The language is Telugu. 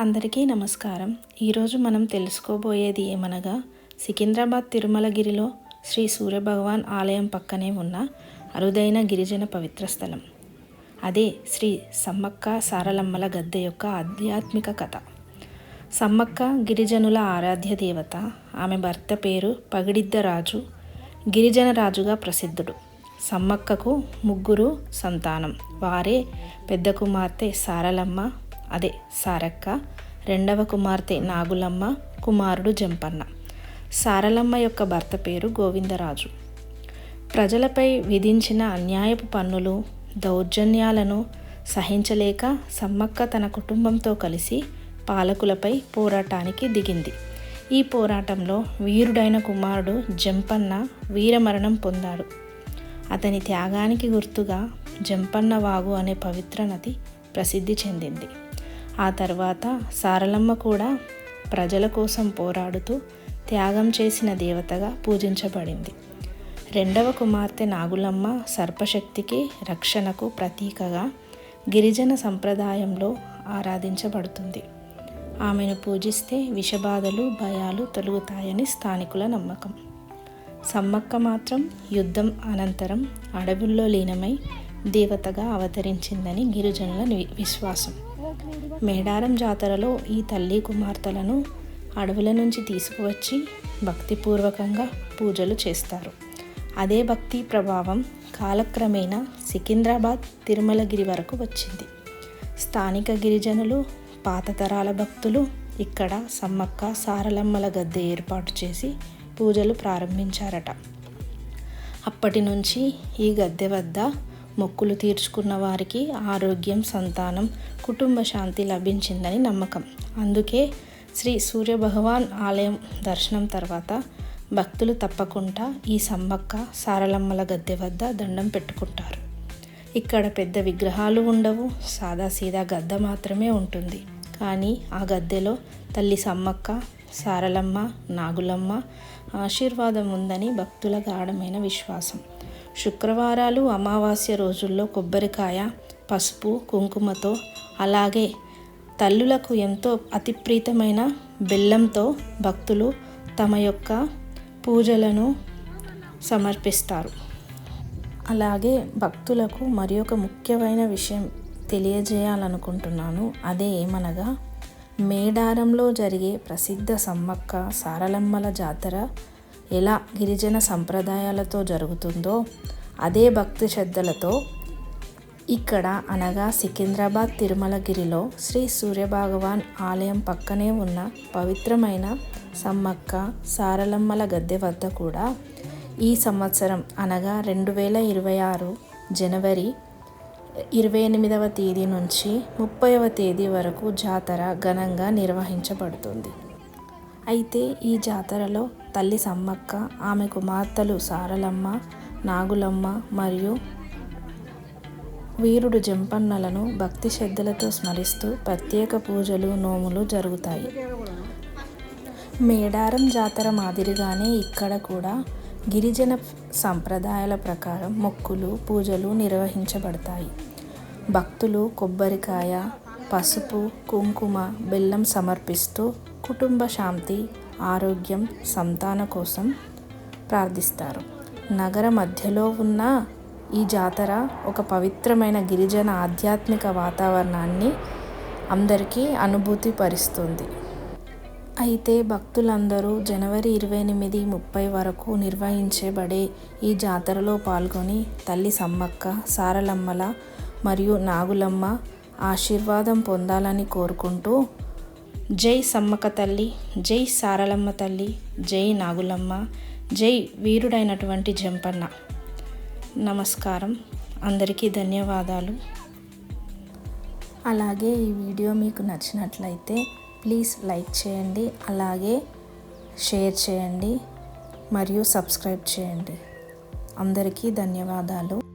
అందరికీ నమస్కారం. ఈరోజు మనం తెలుసుకోబోయేది ఏమనగా సికింద్రాబాద్ తిరుమలగిరిలో శ్రీ సూర్యభగవాన్ ఆలయం పక్కనే ఉన్న అరుదైన గిరిజన పవిత్ర స్థలం. అదే శ్రీ సమ్మక్క సారలమ్మల గద్దె యొక్క ఆధ్యాత్మిక కథ. సమ్మక్క గిరిజనుల ఆరాధ్య దేవత ఆమె భర్త పేరు పగిడిద్ద రాజు గిరిజన రాజుగా ప్రసిద్ధుడు. సమ్మక్కకు ముగ్గురు సంతానం. వారే పెద్ద కుమార్తె సారలమ్మ అదే సారక్క. రెండవ కుమార్తె నాగులమ్మ కుమారుడు జంపన్న. సారలమ్మ యొక్క భర్త పేరు గోవిందరాజు. ప్రజలపై విధించిన అన్యాయపు పన్నులు దౌర్జన్యాలను సహించలేక సమ్మక్క తన కుటుంబంతో కలిసి పాలకులపై పోరాటానికి దిగింది. ఈ పోరాటంలో వీరుడైన కుమారుడు జంపన్న వీరమరణం పొందాడు. అతని త్యాగానికి గుర్తుగా జంపన్న వాగు అనే పవిత్ర నది ప్రసిద్ధి చెందింది. ఆ తర్వాత సారలమ్మ కూడా ప్రజల కోసం పోరాడుతూ త్యాగం చేసిన దేవతగా పూజించబడింది. రెండవ కుమార్తె నాగులమ్మ సర్పశక్తికి రక్షణకు ప్రతీకగా గిరిజన సంప్రదాయంలో ఆరాధించబడుతుంది. ఆమెను పూజిస్తే విషబాధలు భయాలు తొలుగుతాయని స్థానికుల నమ్మకం. సమ్మక్క మాత్రం యుద్ధం అనంతరం అడవుల్లో లీనమై దేవతగా అవతరించిందని గిరిజనుల విశ్వాసం. మేడారం జాతరలో ఈ తల్లి కుమార్తెలను అడవుల నుంచి తీసుకువచ్చి భక్తిపూర్వకంగా పూజలు చేస్తారు. అదే భక్తి ప్రభావం కాలక్రమేణా సికింద్రాబాద్ తిరుమలగిరి వరకు వచ్చింది. స్థానిక గిరిజనులు పాత తరాల భక్తులు ఇక్కడ సమ్మక్క సారలమ్మల గద్దె ఏర్పాటు చేసి పూజలు ప్రారంభించారట. అప్పటి నుంచి ఈ గద్దె వద్ద మొక్కులు తీర్చుకున్న వారికి ఆరోగ్యం సంతానం కుటుంబ శాంతి లభించిందని నమ్మకం. అందుకే శ్రీ సూర్యభగవాన్ ఆలయం దర్శనం తర్వాత భక్తులు తప్పకుండా ఈ సమ్మక్క సారలమ్మల గద్దె వద్ద దండం పెట్టుకుంటారు. ఇక్కడ పెద్ద విగ్రహాలు ఉండవు సాదాసీదా గద్ద మాత్రమే ఉంటుంది. కానీ ఆ గద్దెలో తల్లి సమ్మక్క సారలమ్మ నాగులమ్మ ఆశీర్వాదం ఉందని భక్తుల గాఢమైన విశ్వాసం. శుక్రవారాలు అమావాస్య రోజుల్లో కొబ్బరికాయ పసుపు కుంకుమతో అలాగే తల్లులకు ఎంతో అతిప్రీతమైన బెల్లంతో భక్తులు తమ యొక్క పూజలను సమర్పిస్తారు. అలాగే భక్తులకు మరి ఒక ముఖ్యమైన విషయం తెలియజేయాలనుకుంటున్నాను. అదే ఏమనగా మేడారంలో జరిగే ప్రసిద్ధ సమ్మక్క సారలమ్మల జాతర ఎలా గిరిజన సంప్రదాయాలతో జరుగుతుందో అదే భక్తి శ్రద్ధలతో ఇక్కడ అనగా సికింద్రాబాద్ తిరుమలగిరిలో శ్రీ సూర్యభాగవాన్ ఆలయం పక్కనే ఉన్న పవిత్రమైన సమ్మక్క సారలమ్మల గద్దె వద్ద కూడా ఈ సంవత్సరం అనగా రెండు వేల ఇరవై ఆరు జనవరి ఇరవై ఎనిమిదవ తేదీ నుంచి ముప్పైవ తేదీ వరకు జాతర ఘనంగా నిర్వహించబడుతుంది. అయితే ఈ జాతరలో తల్లి సమ్మక్క ఆమె కుమార్తెలు సారలమ్మ నాగులమ్మ మరియు వీరుడు జంపన్నలను భక్తి శ్రద్ధలతో స్మరిస్తూ ప్రత్యేక పూజలు నోములు జరుగుతాయి. మేడారం జాతర మాదిరిగానే ఇక్కడ కూడా గిరిజన సంప్రదాయాల ప్రకారం మొక్కులు పూజలు నిర్వహించబడతాయి. భక్తులు కొబ్బరికాయ పసుపు కుంకుమ బెల్లం సమర్పిస్తూ కుటుంబ శాంతి ఆరోగ్యం సంతాన కోసం ప్రార్థిస్తారు. నగర మధ్యలో ఉన్న ఈ జాతర ఒక పవిత్రమైన గిరిజన ఆధ్యాత్మిక వాతావరణాన్ని అందరికీ అనుభూతి పరుస్తుంది అయితే భక్తులందరూ జనవరి ఇరవై ఎనిమిది ముప్పై వరకు నిర్వహించబడే ఈ జాతరలో పాల్గొని తల్లి సమ్మక్క సారలమ్మల మరియు నాగులమ్మ ఆశీర్వాదం పొందాలని కోరుకుంటూ జై సమ్మక తల్లి జై సారలమ్మ తల్లి జై నాగులమ్మ జై వీరుడైనటువంటి జంపన్న. నమస్కారం. అందరికీ ధన్యవాదాలు. అలాగే ఈ వీడియో మీకు నచ్చినట్లయితే ప్లీజ్ లైక్ చేయండి అలాగే షేర్ చేయండి మరియు సబ్స్క్రైబ్ చేయండి. అందరికీ ధన్యవాదాలు.